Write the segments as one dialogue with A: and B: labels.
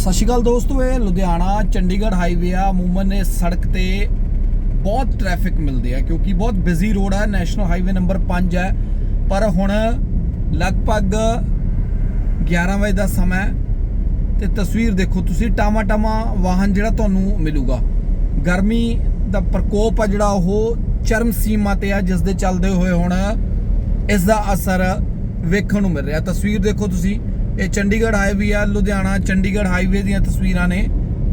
A: ਸਤਿ ਸ਼੍ਰੀ ਅਕਾਲ ਦੋਸਤੋ, ਇਹ ਲੁਧਿਆਣਾ, ਚੰਡੀਗੜ੍ਹ ਹਾਈਵੇ ਆ। ਅਮੂਮਨ ਇਹ ਸੜਕ ਤੇ ਬਹੁਤ ਟ੍ਰੈਫਿਕ ਮਿਲਦੀ ਹੈ ਕਿਉਂਕਿ ਬਹੁਤ ਬਿਜ਼ੀ ਰੋਡ ਹੈ ਨੈਸ਼ਨਲ ਹਾਈਵੇ ਨੰਬਰ 5 ਹੈ ਪਰ ਹੁਣ ਲਗਭਗ 11 ਵਜੇ ਦਾ ਸਮਾਂ ਹੈ ਤੇ ਤਸਵੀਰ ਦੇਖੋ, ਤੁਸੀਂ ਟਾਮਾ ਟਾਮਾ ਵਾਹਨ ਜਿਹੜਾ ਤੁਹਾਨੂੰ ਮਿਲੂਗਾ। ਗਰਮੀ ਦਾ ਪ੍ਰਕੋਪ ਆ ਜਿਹੜਾ ਉਹ ਚਰਮ ਸੀਮਾ ਤੇ ਆ, ਜਿਸ ਦੇ ਚੱਲਦੇ ਹੋਏ ਹੁਣ ਇਸ ਦਾ ਅਸਰ ਵੇਖਣ ਨੂੰ ਮਿਲ ਰਿਹਾ। ਤਸਵੀਰ ਦੇਖੋ ਤੁਸੀਂ। ਇਹ ਚੰਡੀਗੜ੍ਹ ਹਾਈਵੇ ਆ, ਲੁਧਿਆਣਾ, ਚੰਡੀਗੜ੍ਹ ਹਾਈਵੇ ਦੀਆਂ ਤਸਵੀਰਾਂ ਨੇ।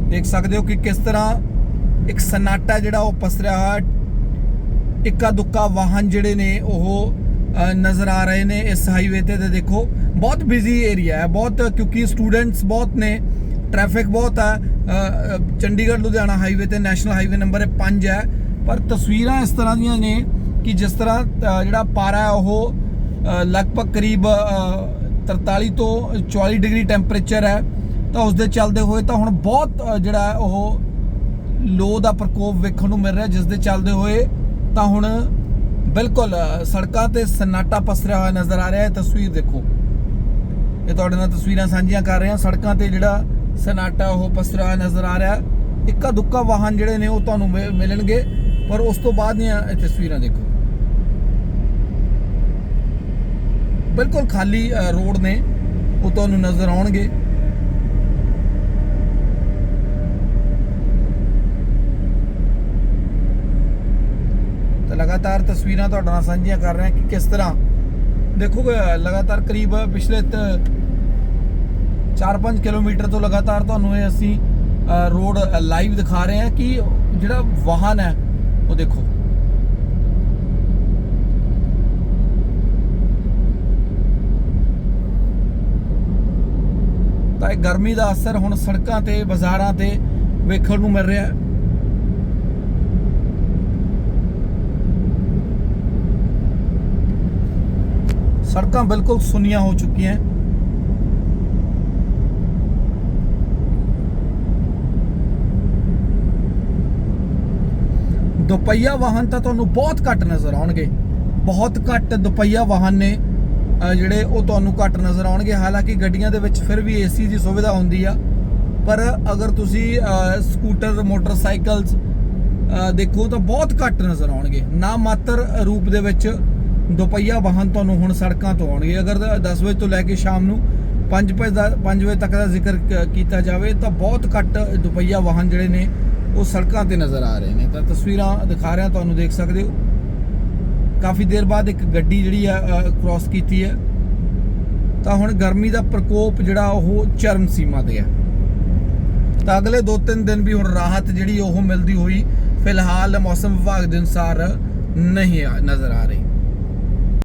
A: ਦੇਖ ਸਕਦੇ ਹੋ ਕਿ ਕਿਸ ਤਰ੍ਹਾਂ ਇੱਕ ਸਨਾਟਾ ਜਿਹੜਾ ਉਹ ਪਸਰਿਆ ਹੋਇਆ ਇੱਕਾ ਦੁੱਕਾ ਵਾਹਨ ਜਿਹੜੇ ਨੇ ਉਹ ਨਜ਼ਰ ਆ ਰਹੇ ਨੇ ਇਸ ਹਾਈਵੇ ਤੇ। ਤੇ ਦੇਖੋ, ਬਹੁਤ ਬਿਜ਼ੀ ਏਰੀਆ ਹੈ, ਬਹੁਤ ਕਿਉਂਕਿ ਸਟੂਡੈਂਟਸ ਬਹੁਤ ਨੇ ਟ੍ਰੈਫਿਕ ਬਹੁਤ ਆ। ਚੰਡੀਗੜ੍ਹ, ਲੁਧਿਆਣਾ ਹਾਈਵੇ ਤੇ ਨੈਸ਼ਨਲ ਹਾਈਵੇ ਨੰਬਰ 5 ਹੈ। ਪਰ ਤਸਵੀਰਾਂ ਇਸ ਤਰ੍ਹਾਂ ਦੀਆਂ ਨੇ ਕਿ ਜਿਸ ਤਰ੍ਹਾਂ ਜਿਹੜਾ ਪਾਰਾ ਉਹ ਲਗਭਗ ਕਰੀਬ 43 ਤੋਂ 44 ਡਿਗਰੀ ਟੈਂਪਰੇਚਰ ਹੈ, ਤਾਂ ਉਸ ਦੇ ਚੱਲਦੇ ਹੋਏ ਤਾਂ ਹੁਣ ਬਹੁਤ ਜਿਹੜਾ ਉਹ ਲੋ ਦਾ ਪ੍ਰਕੋਪ ਵੇਖਣ ਨੂੰ ਮਿਲ ਰਿਹਾ ਜਿਸ ਦੇ ਚੱਲਦੇ ਹੋਏ ਤਾਂ ਹੁਣ ਬਿਲਕੁਲ ਸੜਕਾਂ ਤੇ ਸਨਾਟਾ ਪਸਰਿਆ ਹੋਇਆ ਨਜ਼ਰ ਆ ਰਿਹਾ ਹੈ। ਤਸਵੀਰ ਦੇਖੋ। ਇਹ ਤੁਹਾਡੇ ਨਾਲ ਤਸਵੀਰਾਂ ਸਾਂਝੀਆਂ ਕਰ ਰਹੇ ਹਾਂ। ਸੜਕਾਂ ਤੇ ਜਿਹੜਾ ਸਨਾਟਾ ਉਹ ਪਸਰਿਆ ਹੋਇਆ ਨਜ਼ਰ ਆ ਰਿਹਾ ਇੱਕਾ ਦੁੱਕਾ ਵਾਹਨ ਜਿਹੜੇ ਨੇ ਉਹ ਤੁਹਾਨੂੰ ਮਿ- ਮਿਲਣਗੇ, ਪਰ ਉਸ ਤੋਂ ਬਾਅਦ ਦੀਆਂ ਇਹ ਤਸਵੀਰਾਂ ਦੇਖੋ। ਬਿਲਕੁਲ ਖਾਲੀ ਰੋਡ ਨੇ, ਉਹ ਤੁਹਾਨੂੰ ਨਜ਼ਰ ਆਉਣਗੇ। ਤਾਂ ਲਗਾਤਾਰ ਤਸਵੀਰਾਂ ਤੁਹਾਡੇ ਨਾਲ ਸਾਂਝੀਆਂ ਕਰ ਰਹੇ ਹਾਂ ਕਿ ਕਿਸ ਤਰ੍ਹਾਂ, ਦੇਖੋ ਲਗਾਤਾਰ ਕਰੀਬ ਪਿਛਲੇ 4-5 ਕਿਲੋਮੀਟਰ ਤੋਂ ਲਗਾਤਾਰ ਤੁਹਾਨੂੰ ਇਹ ਅਸੀਂ ਰੋਡ ਲਾਈਵ ਦਿਖਾ ਰਹੇ ਹਾਂ ਕਿ ਜਿਹੜਾ ਵਾਹਨ ਹੈ, ਉਹ ਦੇਖੋ। ਤਾਂ ਇਹ ਗਰਮੀ ਦਾ ਅਸਰ ਹੁਣ ਸੜਕਾਂ ਤੇ, ਬਾਜ਼ਾਰਾਂ ਤੇ ਵੇਖਣ ਨੂੰ ਮਿਲ ਰਿਹਾ ਹੈ। ਸੜਕਾਂ ਬਿਲਕੁਲ ਸੁੰਨੀਆਂ ਹੋ ਚੁੱਕੀਆਂ ਹੈ। ਦੁਪਹੀਆ ਵਾਹਨ ਤਾਂ ਤੁਹਾਨੂੰ ਬਹੁਤ ਘੱਟ ਨਜ਼ਰ ਆਉਣਗੇ। ਬਹੁਤ ਘੱਟ ਦੁਪਹੀਆ ਵਾਹਨ ਨੇ ਜਿਹੜੇ ਉਹ ਤੁਹਾਨੂੰ ਘੱਟ ਨਜ਼ਰ ਆਉਣਗੇ, ਹਾਲਾਂਕਿ ਗੱਡੀਆਂ ਦੇ ਵਿੱਚ ਫਿਰ ਵੀ ਏਸੀ ਦੀ ਸੁਵਿਧਾ ਹੁੰਦੀ ਆ, ਪਰ ਅਗਰ ਤੁਸੀਂ ਸਕੂਟਰ ਮੋਟਰਸਾਈਕਲਸ ਦੇਖੋ ਤਾਂ ਬਹੁਤ ਘੱਟ ਨਜ਼ਰ ਆਉਣਗੇ। ਨਾ ਮਾਤਰ ਰੂਪ ਦੇ ਵਿੱਚ ਦੁਪਹੀਆ ਵਾਹਨ ਤੁਹਾਨੂੰ ਹੁਣ ਸੜਕਾਂ ਤੋਂ ਆਉਣਗੇ। ਅਗਰ 10 ਵਜੇ ਤੋਂ ਲੈ ਕੇ ਸ਼ਾਮ ਨੂੰ 5 ਦਾ 5 ਵਜੇ ਤੱਕ ਦਾ ਜ਼ਿਕਰ ਕੀਤਾ ਜਾਵੇ, ਤਾਂ ਬਹੁਤ ਘੱਟ ਦੁਪਹੀਆ ਵਾਹਨ ਜਿਹੜੇ ਨੇ, ਉਹ ਸੜਕਾਂ ਤੇ ਨਜ਼ਰ ਆ ਰਹੇ ਨੇ। ਤਾਂ ਤਸਵੀਰਾਂ ਦਿਖਾ ਰਿਹਾ, ਤੁਹਾਨੂੰ ਦੇਖ ਸਕਦੇ ਹੋ। ਕਾਫੀ ਦੇਰ ਬਾਅਦ ਇੱਕ ਗੱਡੀ ਜਿਹੜੀ ਆ ਕ੍ਰਾਸ ਕੀਤੀ ਹੈ। ਤਾਂ ਹੁਣ ਗਰਮੀ ਦਾ ਪ੍ਰਕੋਪ ਜਿਹੜਾ ਉਹ ਚਰਮ ਸੀਮਾ ਤੇ ਹੈ। ਤਾਂ ਅਗਲੇ 2-3 ਦਿਨ ਵੀ ਹੁਣ ਰਾਹਤ ਜਿਹੜੀ ਉਹ ਮਿਲਦੀ ਹੋਈ, ਫਿਲਹਾਲ ਮੌਸਮ ਵਿਭਾਗ ਦੇ ਅਨੁਸਾਰ ਨਹੀਂ ਆ- ਨਜ਼ਰ ਆ ਰਹੀ।